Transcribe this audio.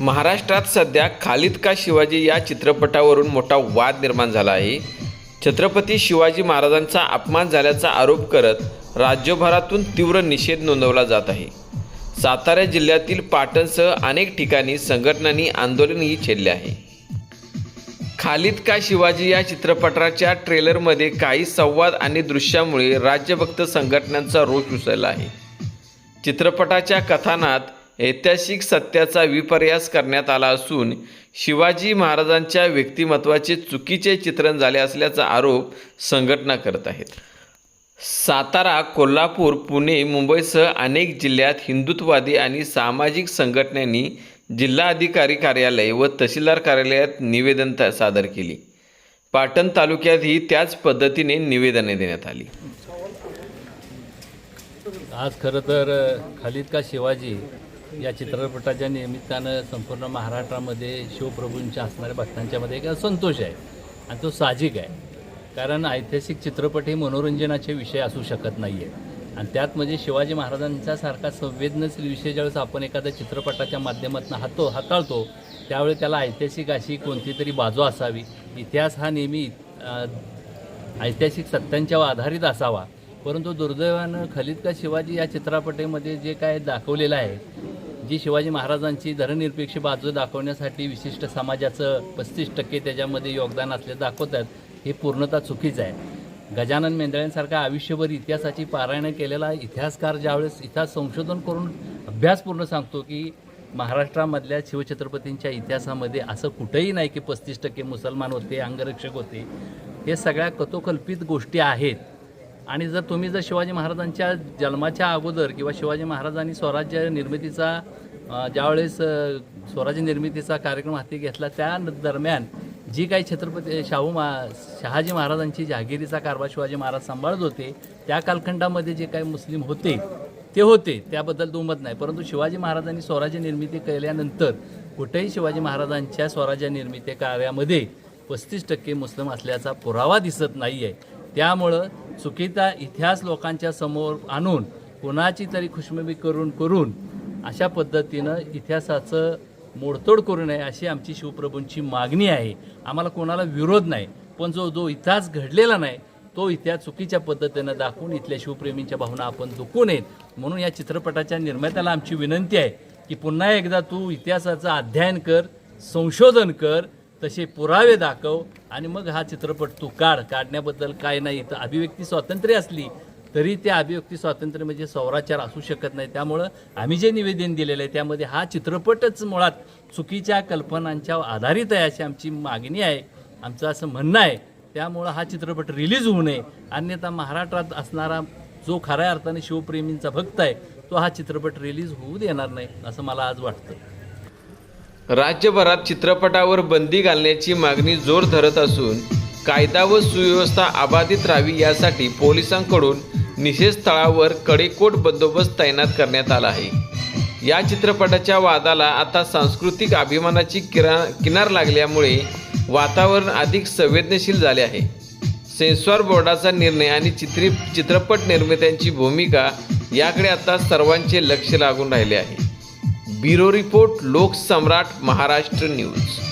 महाराष्ट्रात सध्या खालिद का शिवाजी या चित्रपटावरून मोठा वाद निर्माण झाला आहे. छत्रपती शिवाजी महाराजांचा अपमान झाल्याचा आरोप करत राज्यभरातून तीव्र निषेध नोंदवला जात आहे. सातारा जिल्ह्यातील पाटणसह अनेक ठिकाणी संघटनांनी आंदोलनही छेडले आहे. खालिद का शिवाजी या चित्रपटाच्या ट्रेलरमध्ये काही संवाद आणि दृश्यामुळे राज्यभक्त संघटनांचा रोष उसळला आहे. चित्रपटाच्या कथानात ऐतिहासिक सत्याचा विपर्यास करण्यात आला असून शिवाजी महाराजांच्या व्यक्तिमत्वाचे चुकीचे चित्रण झाले असल्याचा आरोप संघटना करत आहेत. सातारा कोल्हापूर पुणे मुंबईसह अनेक जिल्ह्यात हिंदुत्ववादी आणि सामाजिक संघटनांनी जिल्हाधिकारी कार्यालय व तहसीलदार कार्यालयात निवेदन सादर केली. पाटण तालुक्यातही त्याच पद्धतीने निवेदने देण्यात आली. आज खरं तर खालिद का शिवाजी या चित्रपटाच्या निमित्तानं संपूर्ण महाराष्ट्रामध्ये शिवप्रभूंच्या असणाऱ्या भक्तांच्यामध्ये एक असंतोष आहे आणि तो साहजिक आहे. कारण ऐतिहासिक चित्रपट हे मनोरंजनाचे विषय असू शकत नाही आहे आणि त्यात म्हणजे शिवाजी महाराजांच्या सारखा संवेदनशील विषय ज्यावेळेस आपण एखाद्या चित्रपटाच्या माध्यमातून हातो हाताळतो त्यावेळी त्याला ऐतिहासिक अशी कोणती तरी बाजू असावी. इतिहास हा नेहमी ऐतिहासिक सत्यांच्यावर आधारित असावा. परंतु दुर्दैवानं खलिद का शिवाजी या चित्रपटामध्ये जे काय दाखवलेलं आहे जी शिवाजी महाराजांची धरनिरपेक्ष बाजू दाखवण्यासाठी विशिष्ट समाजाचं पस्तीस टक्के त्याच्यामध्ये योगदान असले दाखवतात हे पूर्णतः चुकीचं आहे. गजानन मेंदळ्यांसारखा आयुष्यभर इतिहासाची पारायण केलेला इतिहासकार ज्यावेळेस इतिहास संशोधन करून अभ्यासपूर्ण सांगतो की महाराष्ट्रामधल्या शिवछत्रपतींच्या इतिहासामध्ये असं कुठंही नाही की पस्तीस टक्के मुसलमान होते अंगरक्षक होते. हे सगळ्या कथोकल्पित गोष्टी आहेत. आणि जर तुम्ही जर शिवाजी महाराजांच्या जन्माच्या अगोदर किंवा शिवाजी महाराजांनी स्वराज्य निर्मितीचा ज्यावेळेस स्वराज्य निर्मितीचा कार्यक्रम हाती घेतला त्या दरम्यान जी काही छत्रपती शाहू मा शहाजी महाराजांची जहागिरीचा कारभार शिवाजी महाराज सांभाळत होते त्या कालखंडामध्ये जे काही मुस्लिम होते ते होते त्याबद्दल दुमत नाही. परंतु शिवाजी महाराजांनी स्वराज्य निर्मिती केल्यानंतर कुठेही शिवाजी महाराजांच्या स्वराज्य निर्मिती कार्यामध्ये पस्तीस टक्के मुस्लिम असल्याचा पुरावा दिसत नाही आहे त्यामुळं चुकीचा इतिहास लोकांच्या समोर आणून कुणाची तरी खुशमबी करून करून अशा पद्धतीनं इतिहासाचं मोडतोड करू नये अशी आमची शिवप्रभूंची मागणी आहे. आम्हाला कोणाला विरोध नाही पण जो जो इतिहास घडलेला नाही तो इतिहास चुकीच्या पद्धतीनं दाखवून इथल्या शिवप्रेमींच्या भावना आपण दुखू नयेत. म्हणून या चित्रपटाच्या निर्मात्याला आमची विनंती आहे की पुन्हा एकदा तू इतिहासाचं अध्ययन कर संशोधन कर तसे पुरावे दाखव आणि मग हा चित्रपट तू काढ. काढण्याबद्दल काय नाही. तर अभिव्यक्ती स्वातंत्र्य असली तरी त्या अभिव्यक्ती स्वातंत्र्य म्हणजे सौराचार असू शकत नाही. त्यामुळं आम्ही जे निवेदन दिलेलं आहे त्यामध्ये हा चित्रपटच मुळात चुकीच्या कल्पनांच्या आधारित आहे अशी आमची मागणी आहे. आमचं असं म्हणणं आहे. त्यामुळं हा चित्रपट रिलीज होऊ नये. अन्यथा महाराष्ट्रात असणारा जो खऱ्या अर्थाने शिवप्रेमींचा भक्त आहे तो हा चित्रपट रिलीज होऊ देणार नाही असं मला आज वाटतं. राज्यभरात चित्रपटावर बंदी घालण्याची मागणी जोर धरत असून कायदा व सुव्यवस्था अबाधित राहावी यासाठी पोलिसांकडून निषेधस्थळावर कडेकोट बंदोबस्त तैनात करण्यात आला आहे. या चित्रपटाच्या वादाला आता सांस्कृतिक अभिमानाची किरा किनार लागल्यामुळे वातावरण अधिक संवेदनशील झाले आहे. सेन्सॉर बोर्डाचा निर्णय आणि चित्री चित्रपट निर्मात्यांची भूमिका याकडे आता सर्वांचे लक्ष लागून राहिले आहे. Bureau report Loksamrat Maharashtra news.